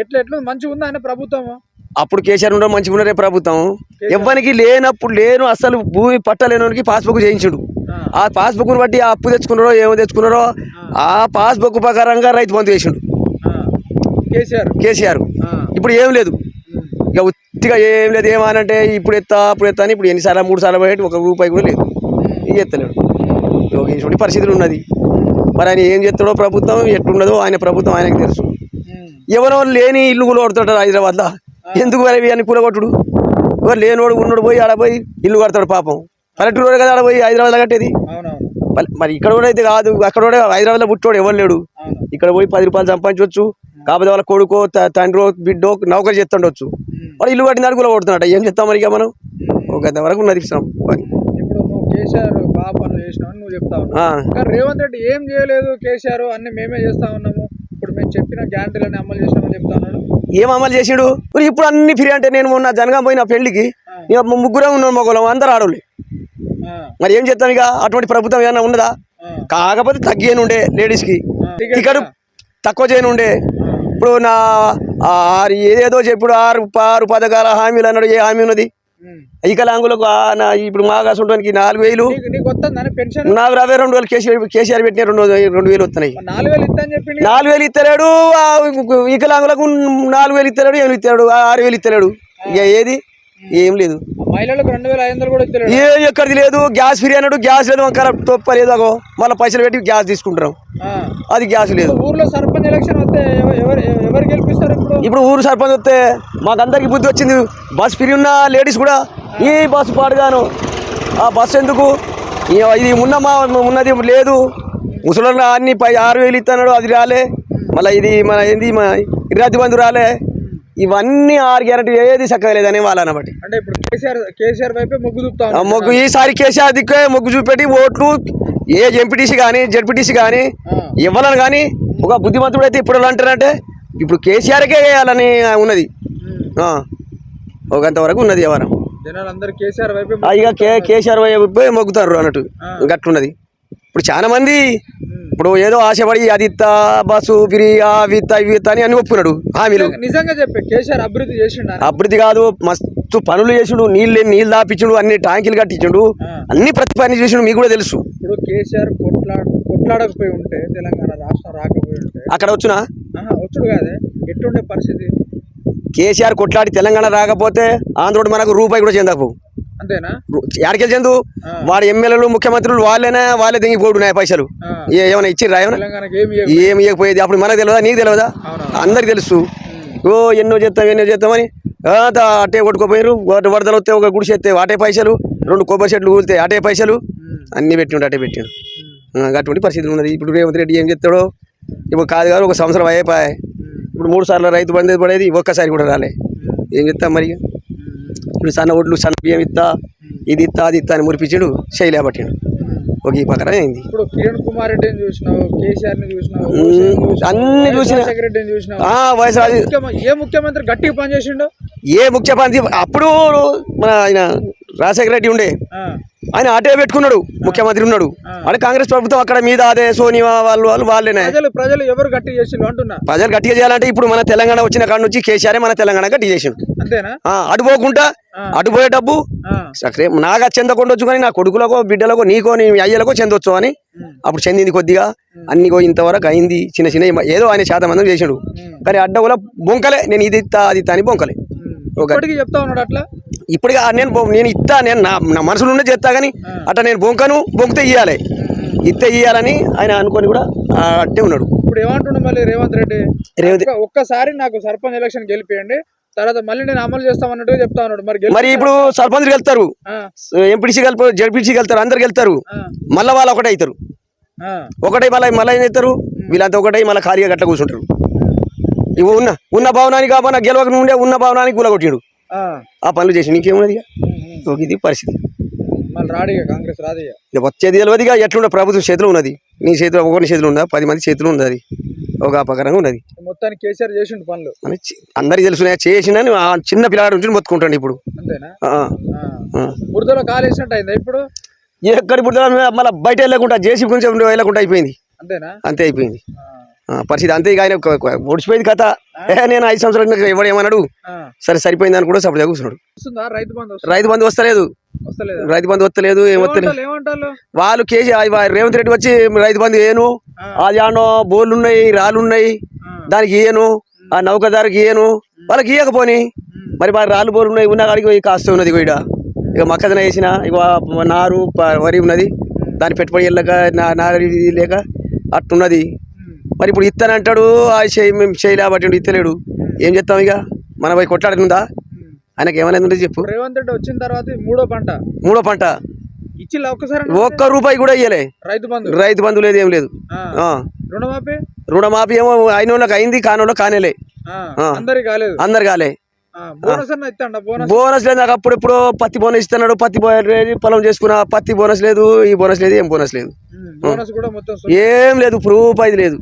ఎట్లా ఎట్లా? మంచిగా ఉందా ఆయన ప్రభుత్వం? అప్పుడు కేసీఆర్ ఉండడం మంచిగా ఉన్నదే ప్రభుత్వం ఎవ్వరికి లేనప్పుడు లేను అసలు భూమి పట్టలేనోనికి పాస్బుక్ చేయించుడు. ఆ. పాస్బుక్ బట్టి ఆ అప్పు తెచ్చుకున్నారో ఏమో తెచ్చుకున్నారో ఆ. పాస్బుక్ ప్రకారంగా రైతు బంధు చేసిండు. కేసీఆర్. కేసీఆర్. ఇప్పుడు ఏం లేదు. ఇక ఉత్తిగా ఏం లేదు ఏమనంటే ఇప్పుడు ఎత్తా అప్పుడు ఎత్తా అని ఇప్పుడు ఎన్నిసార్లు మూడు సార్లు పోయేటి ఒక రూపాయి కూడా లేదు. ఇక ఎత్తలేడు యోగేశ్వరుడి పరిస్థితులు ఉన్నది. మరి ఆయన ఏం చేస్తాడో ప్రభుత్వం ఎట్లున్నదో ఆయన ప్రభుత్వం ఆయనకు తెలుసు. ఎవరో లేని ఇల్లు కూడా కొడుతుంటారు హైదరాబాద్లో. ఎందుకు మరి అని కూలగొట్టుడు? ఎవరు లేనోడు ఉన్నోడు పోయి ఆడ పోయి ఇల్లు కడతాడు పాపం. పల్లెటూరు కదా ఆడ పోయి హైదరాబాద్లో కట్టేది? మరి ఇక్కడ కూడా అయితే కాదు. అక్కడ కూడా హైదరాబాద్లో పుట్టోడు ఎవరు లేడు. ఇక్కడ పోయి పది రూపాయలు సంపాదించవచ్చు కాకపోతే వాళ్ళ కొడుకో తండ్రో బిడ్డో నౌకరి చేస్తుండొచ్చు. వాడు ఇల్లు కట్టిన కూడా కొడుతున్నాడు. ఏం చెప్తాం మరి మనం? ఒక గంట వరకు ఉన్నది. పని. నువ్వు కేసీఆర్ బాగా పనులు చేసినావు నువ్వు చెప్తా ఉన్నావు. ఆ, కానీ రేవంత్ రెడ్డి ఏం చేయలేదు కేసీఆర్ అన్ని మేమే చేస్తా ఉన్నాము. మేము చెప్పిన గ్యారంటీలన్నీ అమలు చేసినామని చెప్తా ఉన్నాడు. ఏం అమలు చేసిండు? ఇప్పుడు అన్ని ఫ్రీ అంటే నేను మొన్న జనగా పోయిన పెళ్ళికి ముగ్గురే ఉన్నాం మగోళ్ళం అందరు ఆడోళ్ళు. మరి ఏం చేస్తాం ఇక? అటువంటి ప్రభుత్వం ఏమైనా ఉన్నదా? కాకపోతే తగ్గేను ఉండే లేడీస్కి. టికెట్ తక్కువ చేయను ఉండే. ఇప్పుడు నా ఆరు ఏదేదో చెప్పుడు ఆరు ఆరు పథకాల హామీలు అన్నాడు ఏ హామీ ఉన్నది. వికలాంగులకు ఇప్పుడు మాగా చూడడానికి నాలుగు వేలు. నీకు రావే రెండు వేలు కేసీఆర్ కేసీఆర్ పెట్టిన రెండు రెండు వేలు వస్తున్నాయి. నాలుగు వేలు ఇస్తలేడు వికలాంగులకు నాలుగు వేలు ఇస్తలేడు ఏమి ఇస్తలేడు ఆ ఆరు వేలు ఇస్తలేడు. ఇక ఏది? ఏం లేదు. మహిళలకు రెండు వేల ఐదు వందలు కూడా ఇస్తలేడు ఏ ఎక్కడిది లేదు గ్యాస్ ఫ్రీ అన్నాడు గ్యాస్ లేదు వంకర తొప్ప లేదు అగో. మళ్ళీ పైసలు పెట్టి గ్యాస్ తీసుకుంటున్నాం. ఆ. అది గ్యాస్ లేదు. ఊర్లో సర్పంచ్ ఎలక్షన్ వస్తే ఎవ- ఎవరు గెలిపిస్తారు ఇప్పుడు? ఊరు సర్పంచ్ వస్తే మాకందరికి బుద్ధి వచ్చింది. బస్ ఫ్రీ ఉన్న లేడీస్ కూడా ఈ బస్సు పాడుగాను. ఆ బస్సు ఎందుకు? ఇది ఉన్న మా ఉన్నది లేదు. ముసలి అన్ని పై ఆరు వేలు ఇస్తున్నాడు అది రాలే. మళ్ళీ ఇది మన ఏంది మన ఇరాతి బంధు రాలే. ఇవన్నీ ఆరు గ్యారెంటీ ఏది చక్కగా లేదని వాళ్ళని బట్టి అంటే ఇప్పుడు కేసీఆర్ కేసీఆర్ వైపే మొగ్గు చూపుతా. మొగ్గు ఈసారి కేసీఆర్ దిక్కే మొగ్గు చూపెట్టి ఓట్లు ఏ ఎంపీటీసీ కానీ జడ్పీటీసీ కానీ. ఇవ్వాలని కానీ ఒక బుద్ధిమంతుడు అయితే ఇప్పుడు ఎలా అంటారంటే ఇప్పుడు కేసీఆర్కే వేయాలని ఉన్నది ఉమ్. ఆ. ఒక అంతవరకు ఉన్నది వ్యవహారం ఇక కే కేసీఆర్ వైపు మొగ్గుతారు అన్నట్టు. గట్లున్నది ఇప్పుడు చాలా మంది. ఇప్పుడు ఏదో ఆశపడి అది ఇత్తా బస్సు ఫ్రీ అవి ఇత్తా ఇవి ఇత్తా అని అన్ని ఒప్పుకున్నాడు. హామీలు. నిజంగా చెప్పే కేసీఆర్ అభివృద్ధి చేసిండ? అభివృద్ధి కాదు మస్తు పనులు చేసిండు నీళ్ళు నీళ్ళు దాపించుడు అన్ని ట్యాంకులు కట్టించుడు. అన్ని ప్రతి పని చేసిండు మీకు కూడా తెలుసు. ఇప్పుడు కేసీఆర్ కొట్లాడ కొట్లాడకపోయి ఉంటే తెలంగాణ రాష్ట్రం రాకపోయి ఉంటే. అక్కడ వచ్చిన? వచ్చుడు కాదే. ఎట్టుండే పరిస్థితి? కేసీఆర్ కొట్లాడి తెలంగాణ రాకపోతే ఆంధ్రుడు మనకు రూపాయి కూడా చెందకు. ఆ. వాడు ఎమ్మెల్యేలు ముఖ్యమంత్రులు వాళ్ళేనా వాళ్ళే దిగిపోడు నాయ పైసలు? ఏమైనా ఇచ్చిర్రా ఏమైనా ఏమి ఇవ్వకపోయేది అప్పుడు మనకు తెలియదా నీకు తెలియదా అందరికి తెలుసు. ఓ ఎన్నో చేస్తాం ఎన్నో చేస్తామని. అట్టే కొట్టుకోపోయారు వాటి వరదలు వస్తే ఒక గుడిసె ఎత్తే అటే పైసలు రెండు కొబ్బరి చెట్లు కూలితే అటే పైసలు. అన్ని పెట్టిండు అటే పెట్టిండు. అటువంటి పరిస్థితి ఉన్నది. ఇప్పుడు రేవంత్ రెడ్డి ఏం చెప్తాడో ఇప్పుడు కాదు కాదు ఒక సంవత్సరం అయిపోయాయి. ఇప్పుడు మూడు సార్లు రైతు బంధు పడేది ఒక్కసారి కూడా రాలే. ఏం చెప్తాం మరి. ఇప్పుడు సన్న ఒడ్లు సన్న బియ్యం ఇత్తా ఇది ఇత్తా అది ఇత్తా అని మురిపించాడు శైలి పట్టిండు. ఒక ఈ పక్కన అయింది. ఇప్పుడు కిరణ్ కుమార్ రెడ్డిని చూసినావు కేసీఆర్ని చూసినావు అన్ని చూసిన. రెడ్డిని చూసినావు. వయసు ఏ ముఖ్యమంత్రి గట్టిగా పనిచేసిండు? ఏ ముఖ్యమంత్రి అప్పుడు మన ఆయన రాజశేఖర రెడ్డి ఉండే. ఆయన అటే పెట్టుకున్నాడు ముఖ్యమంత్రి ఉన్నాడు. అంటే కాంగ్రెస్ ప్రభుత్వం అక్కడ మీద అదే సోనియా వాళ్ళు వాళ్ళు వాళ్ళేనే. ప్రజలు ఎవరు గట్టి చేసిండు అంటున్నా? ప్రజలు గట్టిగా చేయాలంటే ఇప్పుడు మన తెలంగాణ వచ్చిన కాడ నుంచి కేసీఆర్ మన తెలంగాణ గట్టి చేసిండు. అటు పోకుండా. అటు పోయే డబ్బు నాగా చెందకుండొచ్చు కానీ నా కొడుకులకో బిడ్డలకో నీకో నీ అయ్యలకో చెందొచ్చు అని అప్పుడు చెందింది కొద్దిగా. అన్ని ఇంతవరకు అయింది చిన్న చిన్న ఏదో ఆయన శాతం మంది చేసిండు. కానీ అడ్డగుల బొంకలే నేను ఇది ఇత్తా అది ఇత్తా అని బొంకలే. ఇప్పటికీ చెప్తా ఉన్నాడు అట్లా? ఇప్పటిగా నేను నేను ఇత్తా నేను నా నా మనసులో ఉండే చేస్తా కానీ అట్లా నేను బొంకను బొంకితే ఇయ్యాలి. ఇత్తే ఇయ్యాలని ఆయన అనుకొని కూడా అట్టే ఉన్నాడు. ఇప్పుడు ఏమంటుండు మళ్ళీ రేవంత్ రెడ్డి? రేవంత్ ఒక్క- ఒక్కసారి నాకు సర్పంచ్ ఎలక్షన్ గెలిపియండి తర్వాత మళ్ళీ నేను అమలు చేస్తామన్నట్టుగా చెప్తా ఉన్నాడు. మరి మరి ఇప్పుడు సర్పంచ్కి వెళ్తారు ఎంపీటీసీ వెళ్తారు జడ్పీటీసీకి వెళ్తారు అందరికి వెళ్తారు మళ్ళీ వాళ్ళు ఒకటే అవుతారు. ఒకటే మళ్ళీ మళ్ళీ ఏం చేస్తారు? వీళ్ళంతా ఒకటే మళ్ళీ ఖాళీగా గట్ల కూర్చుంటారు. ఇవి ఉన్న ఉన్న భవనానికి కాకుండా గెలవక నుండే ఉన్న భవనానికి కూలగొట్టిండు. ఆ, ఆ పనులు చేసి నీకేమున్నది ఇక? ఒక ఇది పరిస్థితి. కాంగ్రెస్ ఇక. వచ్చేది తెలియదుగా ఎట్లుండే ప్రభుత్వం చేతిలో ఉన్నది. నీ చేతిలో ఒకరి చేతిలో ఉందా పది మంది చేతిలో ఉంది అది ఒక అపకరంగా ఉన్నది. మొత్తానికి కేసీఆర్ చేసిండు పనులు. అని అందరికీ తెలుసు చేసిన చిన్న పిల్లాడి నుంచి మొత్తుకుంటాను ఇప్పుడు. బురదలో కాలు వేసినట్టు అయిందా ఇప్పుడు? ఎక్కడి పుట్టినా మళ్ళీ బయట వెళ్ళకుండా జేసీ గురించి వెళ్ళకుండా అయిపోయింది. అంతేనా? అంతే అయిపోయింది. పరిస్థితి అంతే ఇక ఆయన ఓడిచిపోయింది కథ. ఏ నేను ఐదు సంవత్సరాలు నాకు ఎవడు ఏమన్నాడు? సరే సరిపోయింది అని కూడా సపోర్ట్ కూర్చున్నాడు. రైతు బంధు వస్తలేదు. రైతు బంధు వస్తలేదు ఏం వస్తలేదు. వాళ్ళు కేజీ రేవంత్ రెడ్డి వచ్చి రైతు బంధు ఏను ఆ. అది ఆడో బోర్లు ఉన్నాయి రాళ్ళు ఉన్నాయి ఆ, దానికి ఇయ్యను ఆ నౌకదారికి ఇయ్యను వాళ్ళకి ఇయ్యకపోని. మరి మా రాళ్ళు బోర్లు ఉన్నాయి ఉన్న కాడికి పోయి కాస్త ఉన్నది ఇక ఇక మొక్కజొన్న వేసిన ఇక నారు వరి ఉన్నది దాని పెట్టుబడి వెళ్ళక నారు లేక అట్టున్నది మరి ఇప్పుడు ఇస్తానంటాడు ఆ చేయి మేము చేయలేబట్టి ఇత్తలేడు. ఏం చేస్తాం ఇక మన పోయి కొట్లాడుతుందా. ఆయనకి ఏమైనా చెప్పు. ఇప్పుడు రేవంత్ రెడ్డి వచ్చిన తర్వాత మూడో పంట. మూడో పంట. ఒక్కసారి ఒక్క రూపాయి కూడా ఇయ్యలే. రైతు బంధు. రైతు బంధు లేదు ఏం లేదు. రుణమాఫీ? రుణమాఫీ ఏమో అయిన వాళ్ళకి అయింది కానోళ్ళకి కానేలే. అందరికి కాలేదు. అందరు కాలే. బోనస్ లేదు నాకు అప్పుడెప్పుడు పత్తి బోనస్ ఇస్తున్నాడు పత్తి పొలం చేసుకున్నా పత్తి బోనస్ లేదు ఈ బోనస్ లేదు ఏం బోనస్ లేదు. ఏం లేదు రూపాయి లేదు.